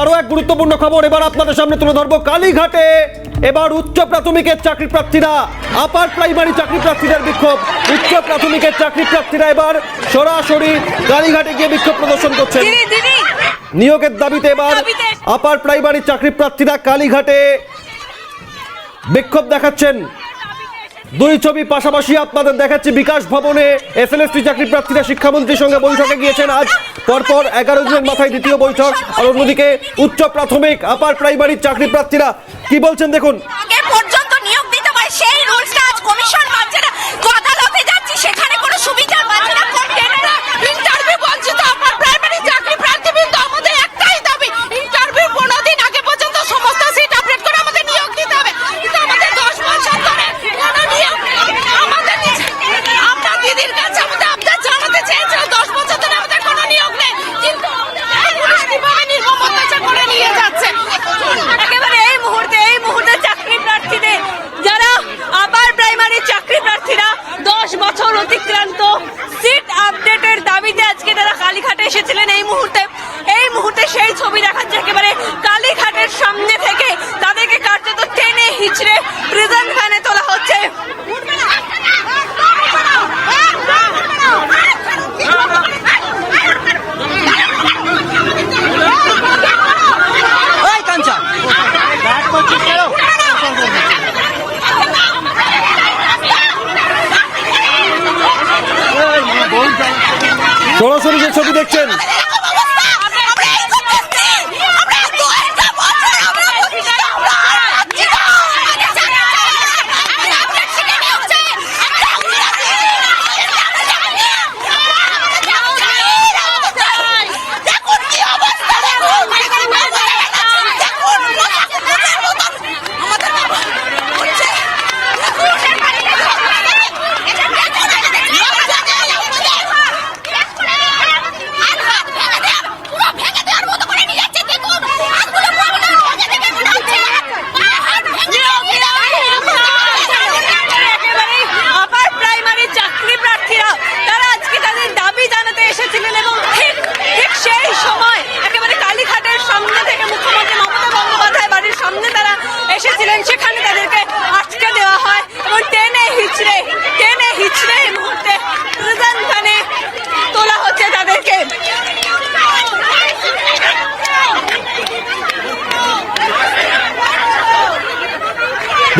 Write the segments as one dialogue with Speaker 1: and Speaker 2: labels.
Speaker 1: আরও এক গুরুত্বপূর্ণ খবর এবার আপনাদের সামনে তুলে ধরবো কালীঘাটে। এবার উচ্চ প্রাথমিকের চাকরি প্রার্থীরা আপার প্রাইমারি চাকরি প্রার্থীদের বিক্ষোভ। উচ্চ প্রাথমিকের চাকরি প্রার্থীরা এবার সরাসরি কালীঘাটে গিয়ে বিক্ষোভ প্রদর্শন করছেন। নিয়োগের দাবিতে এবার আপার প্রাইমারি চাকরি প্রার্থীরা কালীঘাটে বিক্ষোভ দেখাচ্ছেন। দুই ছবি পাশাপাশি আপনাদের দেখাচ্ছি বিকাশ ভবনে এসএলএসটি চাকরি প্রার্থীরা শিক্ষামন্ত্রীর সঙ্গে বৈঠকে গিয়েছেন। আজ পরপর এগারো জনের মাথায় দ্বিতীয় বৈঠক। আর অন্যদিকে উচ্চ প্রাথমিক, আপার প্রাইমারি চাকরি প্রার্থীরা কি বলছেন দেখুন?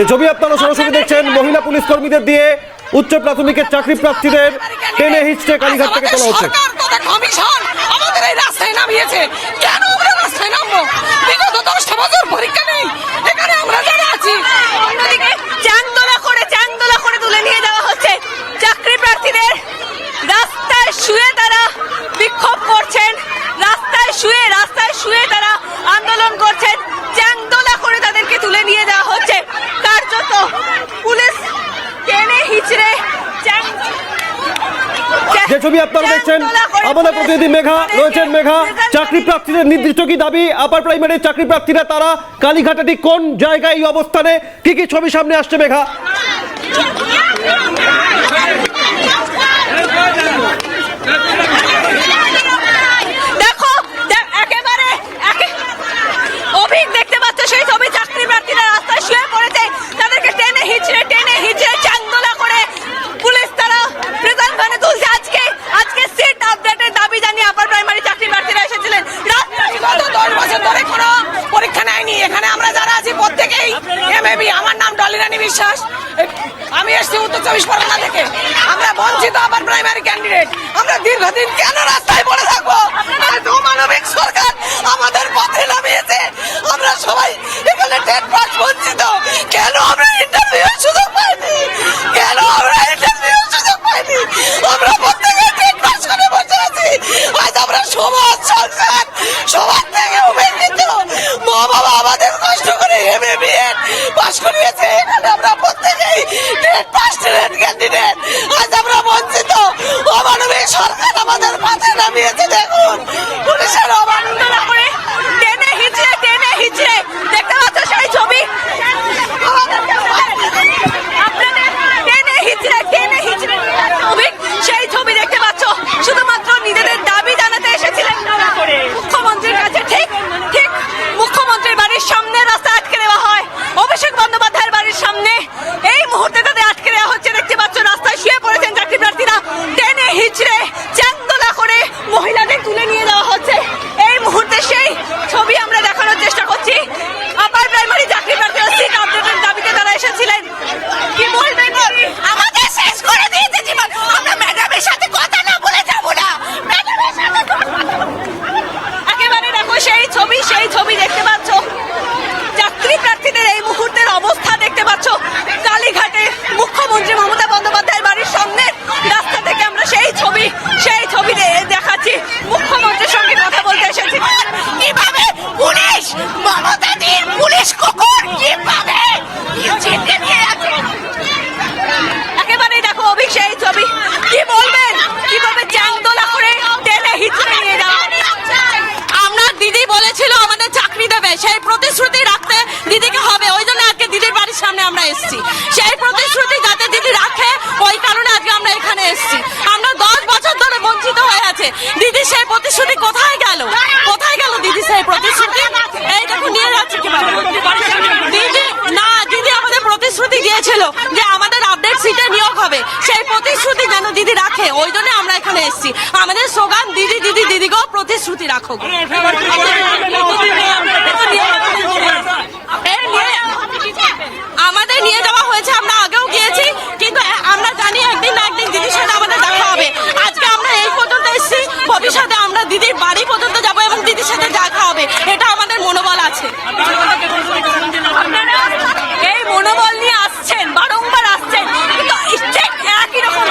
Speaker 1: যে ছবি আপনারা সরাসরি দেখছেন, মহিলা পুলিশ কর্মীদের দিয়ে উচ্চ প্রাথমিকের চাকরি প্রার্থীদের টেনে হিচড়ে কালীঘাট থেকে তোলা হচ্ছে।
Speaker 2: আমাদের দশটা বছর পরীক্ষা নেই। এখানে আমরা যারা আছি
Speaker 3: চাংদোলা করে চাংদোলা করে তুলে নিয়ে যাওয়া হচ্ছে চাকরি প্রার্থীদের রাস্তায় শুয়ে তারা বিক্ষোভ করছেন রাস্তায় শুয়ে রাস্তায় শুয়ে তারা আন্দোলন করছেন চাংদোলা করে তাদেরকে তুলে নিয়ে যাওয়া হচ্ছে কার্যত পুলিশ টেনে হিচড়ে চ্যাং-
Speaker 1: যে ছবি আপনারা দেখছেন। আমাদের প্রতিনিধি মেঘা রয়েছেন মেঘা। চাকরি প্রার্থীদের নির্দিষ্ট কি দাবি? আপার প্রাইমারি চাকরি প্রার্থীরা তারা কালীঘাটাটি কোন জায়গায় এই অবস্থানে? কি কি ছবি সামনে আসছে মেঘা
Speaker 3: দেখো দে- একেবারে একে- অভিক দেখতে পাচ্ছ সেই ছবি চাকরি প্রার্থীরা রাস্তায় শুয়ে পড়েছে তাদেরকে টেনে হিচড়ে টেনে হিচড়ে চান্দোলা করে পুলিশ তারা প্রেজেন্ট ভ্যানে তুলছে আজকে আজকে সিট আপডেটের দাবি জানিয়ে আপার প্রাইমারি চাকরি প্রার্থীরা এসেছিলেন রাস্তায়
Speaker 2: বিগত দশ বছর ধরে কোনো পরীক্ষা নেয়নি এখানে আমরা যারা আছি প্রত্যেকেই এমএবি আমার নাম ডলিরানী বিশ্বাস। আমি এসছি উত্তর চব্বিশ পরগনা থেকে। আমরা বঞ্চিত আবার প্রাইমারি ক্যান্ডিডেট আমরা দীর্ঘদিন কেন রাস্তায় পড়ে থাকব? মানবিক সরকার আমাদের পথে নামিয়েছে। আমরা সবাই এখানে টেট পাস বঞ্চিত। কেন আমরা ইন্টারভিউ সুযোগ পাইনি কেন আমরা ইন্টারভিউ সুযোগ পাইনি আমরা প্রত্যেকে টেট পাস করে বসে আছি আজ আমরা সমাজ সংসার সবার থেকে উপেক্ষিত মা বাবা আমাদের কষ্ট করে এমএ বিএড পাস করিয়েছে এখানে আমরা প্রত্যেকেই টেট পাস টেট ক্যান্ডিডেট আজ আমরা বঞ্চিত অমানবিক সরকার মাথায় নামিয়েছে দেখুন। পুলিশের অমানবিক
Speaker 3: আন্দোলন করে টেনে হিচড়ে টেনে হিচড়ে দেখতে পাচ্ছ সেই ছবি আপনাদের টেনে হিচড়ে টেনে হিচড়ে অভিক সেই ছবি দেখতে পাচ্ছ শুধুমাত্র নিজেদের দাবি জানাতে এসেছিলেন মুখ্যমন্ত্রীর কাছে ঠিক ঠিক ছবি আমরা দেখানোর চেষ্টা করছি আপার প্রাইমারি চাকরি প্রার্থীরা সিট আপডেটের দাবিতে তারা এসেছিলেন কি বলবেন আমাদের শেষ করে দিয়েছে জীবন আমরা ম্যাডামের সাথে কথা না বলে যাব না ম্যাডামের সাথে একেবারে দেখো সেই ছবি সেই ছবি দেখতে পাচ্ছ চাকরি প্রার্থীদের এই মুহূর্তের অবস্থা দেখতে পাচ্ছ কালীঘাটে মুখ্যমন্ত্রী মমতা বন্দ্যোপাধ্যায়ের বাড়ির সামনে রাস্তা থেকে আমরা সেই ছবি সেই ছবি দে- দেখাচ্ছি মুখ্যমন্ত্রীর সঙ্গে কথা বলতে এসেছি কীভাবে পুলিশ মমতা দির পুলিশ কুকুর কীভাবে চিনতে নিয়ে যাচ্ছে একেবারেই দেখো অভিক সেই ছবি কি বলবেন কীভাবে চ্যাংদোলা করে টেনে হিচড়ে নিয়ে যাওয়া আমরা দিদি বলেছিল আমাদের চাকরি দেবে সেই প্রতিশ্রুতি রাখতে দিদিকে হবে ওই জন্য আজকে দিদির বাড়ির সামনে আমরা এসেছি সেই প্রতিশ্রুতি যাতে দিদি রাখে ওই কারণে আজকে আমরা এখানে এসেছি আমরা দশ বছর ধরে বঞ্চিত হয়ে আছে দিদি সেই প্রতিশ্রুতি কোথায় গেল কোথায় গেল দিদি সেই প্রতিশ্রুতি এই দেখো নিয়ে যাচ্ছে কীভাবে দিদি না দিদি আমাদের প্রতিশ্রুতি দিয়েছিল যে আমাদের আপডেট সিটে নিয়োগ হবে সেই প্রতিশ্রুতি যেন দিদি রাখে ওই জন্য আমরা এখানে এসেছি। আমাদের সোগান দিদি দিদি দিদি গো প্রতিশ্রুতি রাখো গো। এই নিয়ে আমাদের নিয়ে যাওয়া হয়েছে আমরা আগেও গিয়েছি কিন্তু আমরা জানি একদিন না একদিন দিদির সাথে আমাদের দেখা হবে আজকে আমরা এই পর্যন্ত এসেছি ভবিষ্যতে আমরা দিদির বাড়ি পর্যন্ত যাব এবং দিদির সাথে দেখা হবে এটা আমাদের মনোবল আছে আপনারা এই মনোবল নিয়ে আসছেন বারংবার আসছেন কিন্তু ঠিক একই রকম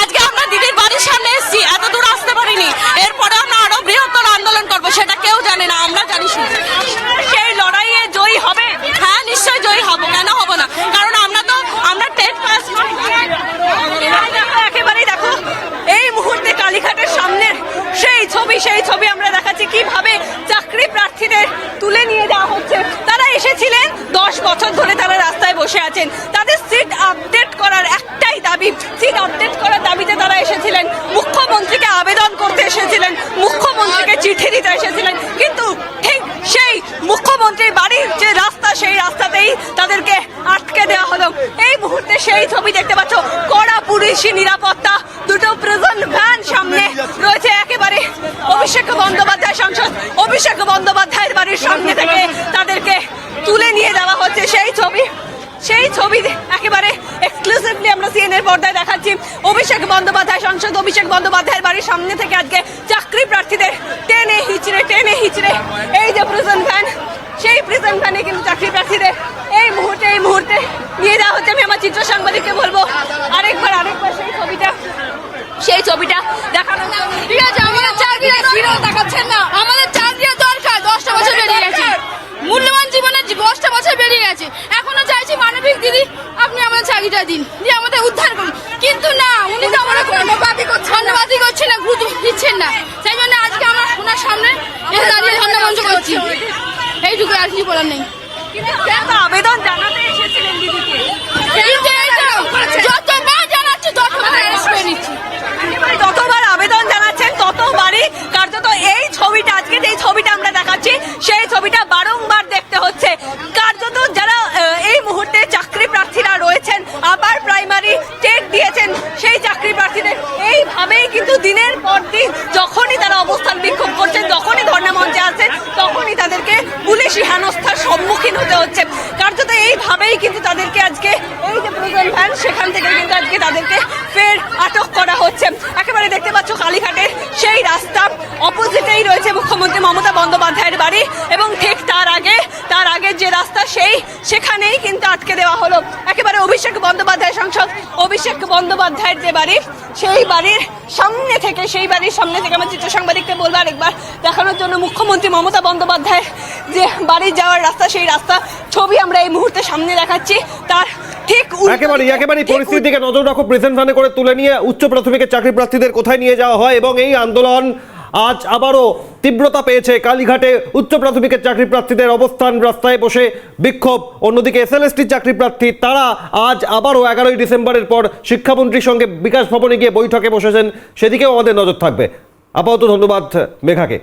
Speaker 3: আজকে আমরা দিদির বাড়ির সামনে এসেছি এত দূর আসতে পারিনি এরপরে আমরা আরও বৃহত্তর আন্দোলন করব সেটা কেউ জানে না আমরা জানি শুধু সেই লড়াইয়ে জয়ী হবে হ্যাঁ নিশ্চয়ই জয়ী হব কেন হব না কারণ আমরা তো আমরা টেট পাস একেবারেই দেখো এই মুহূর্তে কালীঘাটের সামনে সেই ছবি সেই ছবি আমরা দেখাচ্ছি কীভাবে চাকরি প্রার্থীদের তুলে নিয়ে যাওয়া হচ্ছে তারা এসেছিলেন দশ বছর ধরে তারা আছেন তাদের সিট আপডেট করার একটাই দাবি সিট আপডেট করার দাবিতে তারা এসেছিলেন। মুখ্যমন্ত্রীকে আবেদন করতে এসেছিলেন, মুখ্যমন্ত্রীকে চিঠি দিতে এসেছিলেন। কিন্তু ঠিক সেই মুখ্যমন্ত্রীর বাড়ির যে রাস্তা, সেই রাস্তাতেই তাদেরকে আটকে দেওয়া হলো। এই মুহূর্তে সেই ছবি দেখতে পাচ্ছ, কড়া পুলিশি নিরাপত্তা, দুটো প্রিজন ভ্যান সামনে রয়েছে। একেবারে অভিষেক বন্দ্যোপাধ্যায় সংসদ, অভিষেক বন্দ্যোপাধ্যায়ের বাড়ির সামনে থেকে তাদেরকে তুলে নিয়ে যাওয়া হচ্ছে সেই ছবি সেই ছবি একেবারে এক্সক্লুসিভলি আমরা সিএনএর পর্দায় দেখাচ্ছি। অভিষেক বন্দ্যোপাধ্যায়, সংসদ অভিষেক বন্দ্যোপাধ্যায়ের বাড়ির সামনে থেকে আজকে চাকরি প্রার্থীদের টেনে হিচড়ে টেনে হিচড়ে এই যে প্রিজন ভ্যান সেই প্রিজন ভ্যানে কিন্তু চাকরি প্রার্থীদের এই মুহূর্তে এই মুহূর্তে নিয়ে যাওয়া হচ্ছে। আমি আমার চিত্র সাংবাদিককে বলব আরেকবার আরেকবার সেই ছবিটা সেই ছবিটা দেখানো
Speaker 4: ঠিক আছে আমাদের চাকরিটা ছিল দেখাচ্ছেন না আমাদের চাকরির দরকার দশটা বছর বেরিয়ে গেছে মূল্যবান জীবনের যে দশটা বছর বেরিয়ে গেছে এখনও চাইছি মানবিক দিদি আপনি আমাদের চাকরিটা দিন দিয়ে আমাদের উদ্ধার করুন কিন্তু না উনি তো আমরা ধন্যবাদই করছেন ধন্যবাদই করছেন না গুরুত্ব দিচ্ছেন না সেই জন্য আজকে আমরা ওনার সামনে এসে দাঁড়িয়ে ধন্যবাদ মঞ্চ করছি এইটুকু আর কি বলার নেই।
Speaker 3: আবেদন জানাতে এসেছিলেন দিদিকে।
Speaker 4: যতবার জানাচ্ছি ততবার arrest নিচ্ছি।
Speaker 3: যতবার আবেদন জানাচ্ছেন ততবারই কার্যত এই ছবিটা আজকে যে ছবিটা আমরা দেখাচ্ছি সেই ছবিটা বারংবার দেখতে হচ্ছে কার্যত যারা আহ, এই মুহূর্তে চাকরি প্রার্থীরা রয়েছেন আবার প্রাইমারি টেট দিয়েছেন সেই চাকরি প্রার্থীদের এইভাবেই কিন্তু দিনের পর দিন যখনই তারা অবস্থান বিক্ষোভ করছেন যখনই ধর্ণা মঞ্চে আছেন তখনই তাদেরকে পুলিশি হেনস্থার সম্মুখীন হতে হচ্ছে কার্যত এইভাবেই কিন্তু তাদেরকে আজকে ভ্যান সেখান থেকে কিন্তু আজকে তাদেরকে ফের আটক করা হচ্ছে। একেবারে দেখতে পাচ্ছ কালীঘাটের সেই রাস্তা অপোজিটেই রয়েছে মুখ্যমন্ত্রী মমতা বন্দ্যোপাধ্যায়ের বাড়ি এবং ঠিক তার আগে, তার আগের যে রাস্তা সেই, সেখানেই কিন্তু আটকে দেওয়া হলো। একেবারে অভিষেক বন্দ্যোপাধ্যায় সংসদ অভিষেক বন্দ্যোপাধ্যায়ের যে বাড়ি, সেই বাড়ির সামনে থেকে, সেই বাড়ির সামনে থেকে আমার চিত্র সাংবাদিককে বলব আরেকবার দেখানোর জন্য মুখ্যমন্ত্রী মমতা বন্দ্যোপাধ্যায় যে বাড়ি যাওয়ার রাস্তা, সেই রাস্তা ছবি আমরা এই মুহূর্তে সামনে দেখাচ্ছি। তার ঠিক
Speaker 1: একেবারে একেবারে পরিস্থিতির দিকে নজর রাখো প্রেজেন্ট ভ্যানে করে তুলে নিয়ে উচ্চ প্রাথমিকের চাকরি প্রার্থীদের কোথায় নিয়ে যাওয়া হয় এবং এই আন্দোলন আজ আবারও তীব্রতা পেয়েছে। কালীঘাটে উচ্চ প্রাথমিকের চাকরি প্রার্থীদের অবস্থান রাস্তায় বসে বিক্ষোভ। অন্যদিকে এস এসএলএসটি চাকরি প্রার্থী তারা আজ আবারও এগারোই ডিসেম্বরের পর শিক্ষামন্ত্রীর সঙ্গে বিকাশ ভবনে গিয়ে বৈঠকে বসেছেন। সেদিকেও আমাদের নজর থাকবে। আপাতত ধন্যবাদ মেঘাকে।